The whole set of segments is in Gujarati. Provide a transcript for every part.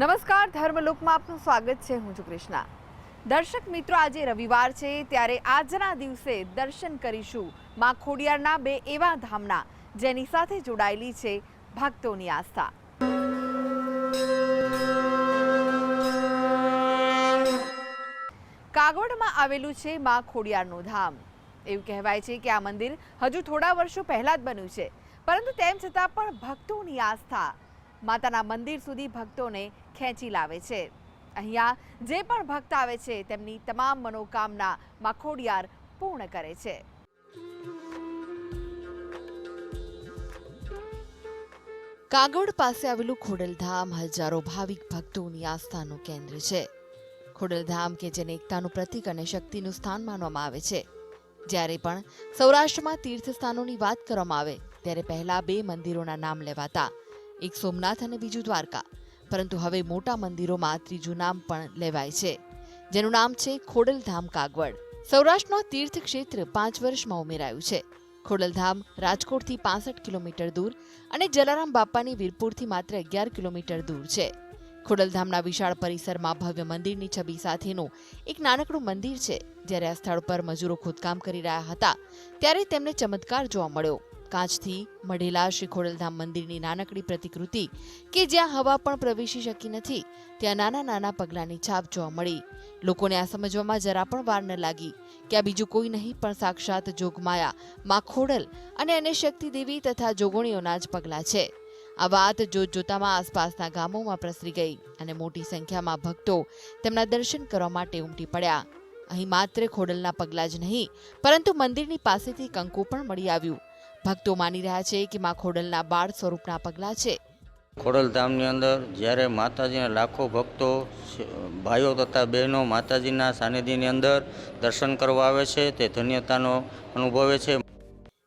નમસ્કાર, ધર્મલોકમાં આપનું સ્વાગત છે. હું છું કૃષ્ણા. દર્શક મિત્રો, આજે રવિવાર છે. ત્યારે આજના દિવસે દર્શન કરીશું માં ખોડિયારના બે એવા ધામના, જેની સાથે જોડાયેલી છે ભક્તોની આસ્થા. કાગોડમાં આવેલું છે માં ખોડિયારનું ધામ. એવું કહેવાય છે કે આ મંદિર હજુ થોડા વર્ષો પહેલા જ બન્યું છે. પરંતુ તેમ છતાં પણ ભક્તોની આસ્થા, માતાના મંદિર સુધી ભક્તોને ખેંચી લાવે છે. અહીંયા જે પણ ભક્ત આવે છે, તેમની તમામ મનોકામના માખોડિયાર પૂર્ણ કરે છે. કાગળ પાસે આવેલું ખોડલધામ હજારો ભાવિક ભક્તોની આસ્થાનું કેન્દ્ર છે. ખોડલધામ કે જેને એકતાનું પ્રતીક અને શક્તિનું સ્થાન માનવામાં આવે છે. જ્યારે પણ સૌરાષ્ટ્રમાં તીર્થ સ્થાનોની વાત કરવામાં આવે, ત્યારે પહેલા બે મંદિરોના નામ લેવાતા, એક સોમનાથ અને બીજું દ્વારકા. પરંતુ હવે મોટા મંદિરોમાં ત્રીજું નામ પણ લેવાય છે, જેનું નામ છે ખોડલધામ કાગવડ. સૌરાષ્ટ્રનો તીર્થ ક્ષેત્ર પાંચ વર્ષમાં ઉમેરાયું છે. ખોડલધામ રાજકોટથી પાસઠ કિલોમીટર દૂર અને જલારામ બાપાની વીરપુરથી માત્ર અગિયાર કિલોમીટર દૂર છે. ખોડલધામના વિશાળ પરિસરમાં ભવ્ય મંદિરની છબી સાથેનું એક નાનકડું મંદિર છે. જ્યારે આ સ્થળ પર મજૂરો ખોદકામ કરી રહ્યા હતા, ત્યારે તેમને ચમત્કાર જોવા મળ્યો. કાચથી મઢેલા શ્રી ખોડલધામ મંદિરની નાનકડી પ્રતિકૃતિ કે જ્યાં હવા પણ પ્રવેશી શકી નથી, ત્યાં નાના નાના પગલાંની છાપ જોવા મળી. લોકોને આ સમજવામાં જરા પણ વાર ન લાગી કે આ બીજું કોઈ નહીં, પણ સાક્ષાત જોગમાયા મા ખોડલ અને અન્ય શક્તિ દેવી તથા જોગણીઓના જ પગલાં છે. આ વાત જોત જોતામાં આસપાસના ગામોમાં પ્રસરી ગઈ અને મોટી સંખ્યામાં ભક્તો તેમના દર્શન કરવા માટે ઉમટી પડ્યા. અહીં માત્ર ખોડલના પગલાં જ નહીં, પરંતુ મંદિરની પાસેથી કંકુ પણ મળી આવ્યું. ભક્તો માની રહ્યા છે કે માં ખોડલના બાળ સ્વરૂપના પગલાં છે. ખોડલધામની અંદર જ્યારે માતાજીના લાખો ભક્તો ભાઈઓ તથા બહેનો માતાજીના સાનિધ્યની અંદર દર્શન કરવા આવે છે તે ધન્યતાનો અનુભવે છે.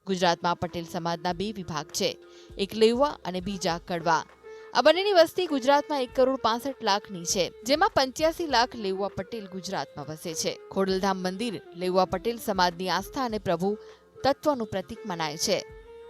ગુજરાતમાં પટેલ સમાજના બે વિભાગ છે એક લેવા અને બીજા કડવા. આ બંનેની વસ્તી ગુજરાતમાં એક કરોડ પાસઠ લાખની છે જેમાં પંચ્યાસી લાખ લેવા પટેલ ગુજરાતમાં વસે છે. ખોડલધામ મંદિર લેવા પટેલ સમાજની આસ્થા અને પ્રભુ તત્વનું પ્રતીક મનાય છે.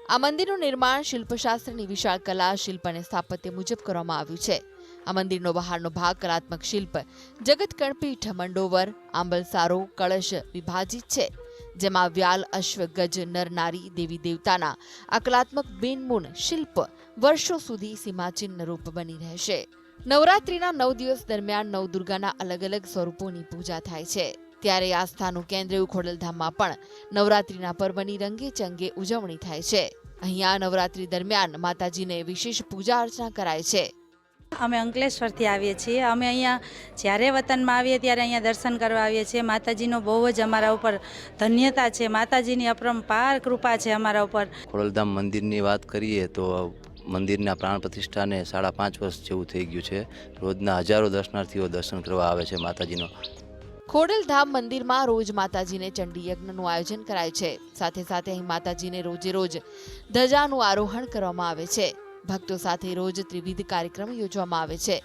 આ મંદિરનું નિર્માણ શિલ્પશાસ્ત્રની વિશાળ કલા, શિલ્પ અને સ્થાપત્ય મુજબ કરવામાં આવ્યું છે. આ મંદિરનો બહારનો ભાગ કલાત્મક શિલ્પ, જગત કણપીઠ, મંડોવર આંબલસારો કળશ વિભાજિત છે. જેમાં વ્યાલ, અશ્વ, ગજ, નર, નારી, દેવી દેવતાના આ કલાત્મક બેનમૂન શિલ્પ વર્ષો સુધી સીમાચિહ્ન રૂપ બની રહેશે. નવરાત્રીના નવ દિવસ દરમિયાન નવદુર્ગાના અલગ અલગ સ્વરૂપોની પૂજા થાય છે. ત્યારે આસ્થાનું કેન્દ્ર એવું ખોડલધામમાં પણ નવરાત્રીના પર્વની રંગે ચંગે ઉજવણી થાય છે. અહીંયા નવરાત્રી દરમિયાન માતાજીને વિશેષ પૂજા અર્ચના કરાય છે. અમે અંકલેશ્વરથી આવીએ છીએ. અમે અહીંયા જ્યારે વતનમાં આવીએ ત્યારે અહીંયા દર્શન કરવા આવીએ છીએ. માતાજીનો બહુ જ અમારા ઉપર ધન્યતા છે. માતાજીની અપરંપાર કૃપા છે અમારા ઉપર. ખોડલધામ મંદિરની વાત કરીએ તો મંદિરના પ્રાણ પ્રતિષ્ઠાને સાડા પાંચ વર્ષ જેવું થઈ ગયું છે. રોજના હજારો દર્શનાર્થીઓ દર્શન કરવા આવે છે માતાજીનો. ખોડલધામ મંદિરમાં રોજ માતાજીને ચંડી યજ્ઞનું આયોજન કરાય છે. સાથે સાથે અહીં માતાજીને રોજે રોજ ધજાનું આરોહણ કરવામાં આવે છે. ભક્તો સાથે રોજ ત્રિવિધ કાર્યક્રમ યોજવામાં આવે છે.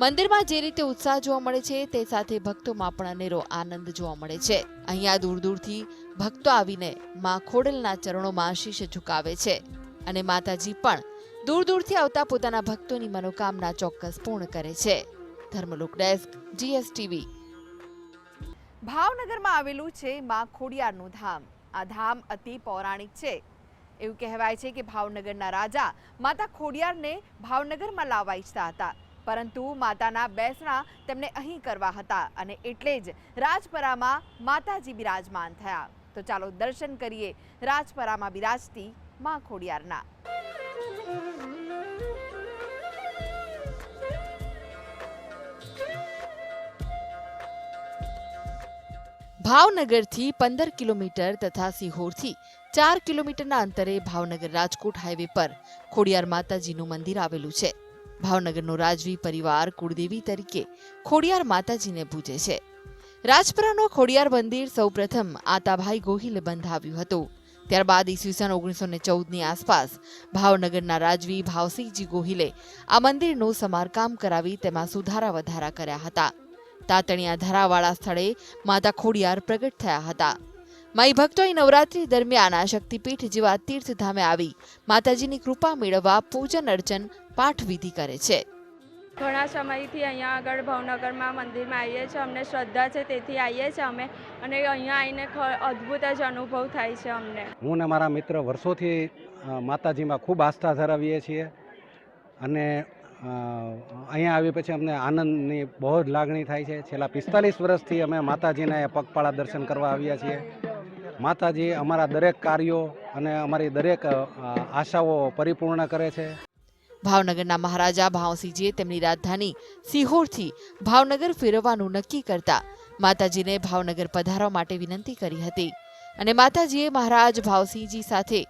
મંદિરમાં જે રીતે ઉત્સાહ જોવા મળે છે તે સાથે ભક્તોમાં પણ અનેરો આનંદ જોવા મળે છે. અહીંયા દૂર દૂરથી ભક્તો આવીને માં ખોડલના ચરણોમાં શીશ ઝુકાવે છે અને માતાજી પણ દૂર દૂરથી આવતા પોતાના ભક્તોની મનોકામના ચોક્કસ પૂર્ણ કરે છે. Dharmalok desk, GSTV. ભાવનગરમાં આવેલું છે માં ખોડિયારનું ધામ. આ ધામ અતિ પૌરાણિક છે. એવું કહેવાય છે કે ભાવનગરના રાજા માતા ખોડિયારને ભાવનગરમાં લાવવા ઈચ્છતા હતા. પરંતુ માતાના બેસણા તેમને અહીં કરવા હતા અને એટલે જ રાજપરામાં માતાજી બિરાજમાન થયા. તો ચાલો દર્શન કરીએ રાજપરામાં બિરાજતી માં ખોડિયારના. ભાવનગરથી પંદર કિલોમીટર તથા સિહોરથી ચાર કિલોમીટરના અંતરે ભાવનગર રાજકોટ હાઈવે પર ખોડિયાર માતાજીનું મંદિર આવેલું છે. ભાવનગરનો રાજવી પરિવાર કુળદેવી તરીકે ખોડિયાર માતાજીને પૂજે છે. રાજપરાનો ખોડિયાર મંદિર સૌપ્રથમ આતાભાઈ ગોહિલે બંધાવ્યું હતું. ત્યારબાદ ઈસવીસન ઓગણીસો ને ચૌદની આસપાસ ભાવનગરના રાજવી ભાવસિંહજી ગોહિલે આ મંદિરનું સમારકામ કરાવી તેમાં સુધારા વધારા કર્યા હતા. તાતણિયા ધરાવાળા સ્થળે માતા ખોડિયાર પ્રગટ થયા હતા. માઈ ભક્તો અહીં નવરાત્રી દરમિયાન આ શક્તિપીઠ જેવા તીર્થધામે આવી માતાજીની કૃપા મેળવવા પૂજન અર્ચન પાઠ વિધિ કરે છે. ઘણા સમયથી અહીંયા આગળ ભાવનગરમાં મંદિરમાં આવીએ છીએ અમને શ્રદ્ધા છે તેથી આવીએ છીએ અમે. અને અહીંયા આવીને ખ- અદ્ભુત જ અનુભવ થાય છે અમને. હું ને મારા મિત્ર વર્ષોથી માતાજીમાં ખૂબ આસ્થા ધરાવીએ છીએ. અને અહીંયા આવી પછી અમને આનંદની બહુ જ લાગણી થાય છે. છેલ્લા પિસ્તાલીસ વર્ષથી અમે માતાજીના પગપાળા દર્શન કરવા આવ્યા છીએ. માતાજી અમારા દરેક કાર્યો અને અમારી દરેક આશાઓ પરિપૂર્ણ કરે છે. ભાવનગરના મહારાજા ભાવસિંહજીએ તેમની રાજધાની સિહોરથી ભાવનગર ફેરવવાનું નક્કી કરતા માતાજીને ભાવનગર પધારવા માટે વિનંતી કરી હતી. અને માતાજીએ મહારાજ ભાવસિંહજી સાથે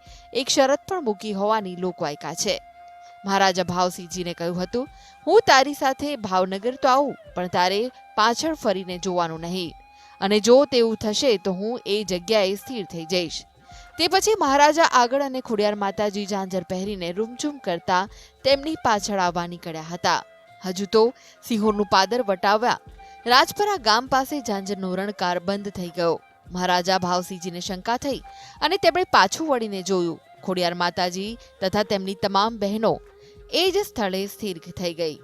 એક શરત પણ મૂકી હોવાની લોકવાયકા છે. મહારાજા ભાવસિંહજીને કહ્યું હતું, હું તારી સાથે ભાવનગર તો આવું, પણ તારે પાછળ ફરીને જોવાનું નહીં. અને જો તેવું થશે, તો હું એ જગ્યાએ સ્થિર થઈ જઈશ. તે પછી મહારાજા આગળ અને ખોડિયાર માતાજી ઝાંઝર પહેરીને રૂમઝૂમ કરતા તેમની પાછળ આવવા નીકળ્યા હતા. હજુ તો સિંહોરનું પાદર વટાવ્યા. રાજપરા ગામ પાસે ઝાંઝરનો રણકાર બંધ થઈ ગયો. મહારાજા ભાવસિંહજીને શંકા થઈ અને તેમણે પાછું વળીને જોયું. ખોડિયાર માતાજી તથા તેમની તમામ બહેનો એ જ સ્થળે સ્થિર થઈ ગઈ.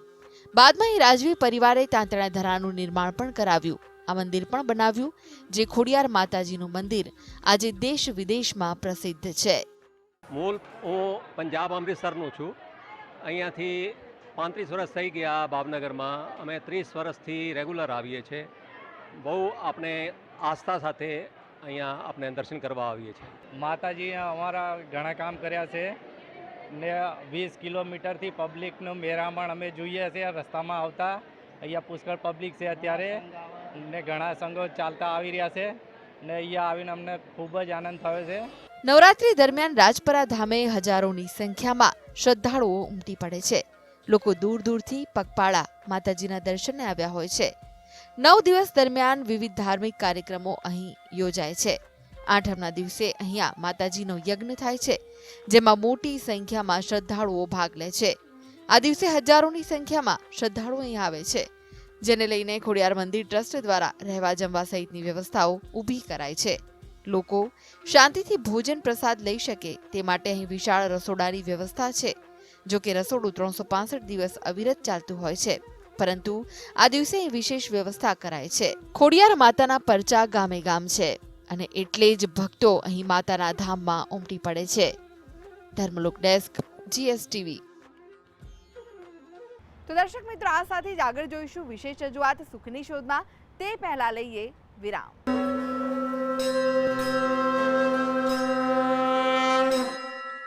બાદમાં એ રાજવી પરિવારે તાંતણા ધરાનું નિર્માણ પણ કરાવ્યું. આ મંદિર પણ બનાવ્યું જે ખોડિયાર માતાજીનું મંદિર આજે દેશ વિદેશમાં પ્રસિદ્ધ છે. મૂળ હું પંજાબ અમૃતસરનું છું. અહીંયાથી પાંત્રીસ વર્ષ થઈ ગયા ભાવનગરમાં. અમે ત્રીસ વર્ષથી રેગ્યુલર આવીએ છીએ. બહુ આપણે આસ્થા સાથે અહીંયા આપણે દર્શન કરવા આવીએ છીએ. માતાજીએ અમારા ઘણા કામ કર્યા છે. ને વીસ કિલોમીટરથી પબ્લિકનું મેરામણ અમે જોઈએ છે રસ્તામાં આવતા. અહીંયા પુષ્કળ પબ્લિક છે અત્યારે ને ઘણા સંઘો ચાલતા આવી રહ્યા છે ને અહીંયા આવીને અમને ખૂબ જ આનંદ થયો છે. નવરાત્રી દરમિયાન રાજપરા ધામે હજારોની સંખ્યામાં શ્રદ્ધાળુઓ ઉમટી પડે છે. લોકો દૂર દૂરથી પગપાળા માતાજીના દર્શને આવ્યા હોય છે. નવ દિવસ દરમિયાન વિવિધ ધાર્મિક કાર્યક્રમો અહીં યોજાય છે. આઠમના દિવસે અહીંયા માતાજીનો યજ્ઞ થાય છે, જેમાં મોટી સંખ્યામાં શ્રદ્ધાળુઓ ભાગ લે છે. આ દિવસે હજારોની સંખ્યામાં શ્રદ્ધાળુઓ અહીં આવે છે, જેને લઈને ખોડિયાર મંદિર ટ્રસ્ટ દ્વારા રહેવા જમવા સહિતની વ્યવસ્થાઓ ઊભી કરાય છે. લોકો શાંતિથી ભોજન પ્રસાદ લઈ શકે તે માટે અહીં વિશાળ રસોડાની વ્યવસ્થા છે, જો કે રસોડું ત્રણસો પાસઠ દિવસ અવિરત ચાલતું હોય છે, પરંતુ આ દિવસે વિશેષ વ્યવસ્થા કરાય છે. ખોડિયાર માતાના પરચા ગામે ગામ છે. અને એટલે જ ભક્તો અહીં માતાના ધામમાં ઉમટી પડે છે. Dharmalok desk, GSTV. તો દર્શક મિત્રો, આ સાથે જ આગળ જોઈશું વિશેષ રજૂઆત સુખની શોધમાં. તે પહેલા લઈએ વિરામ.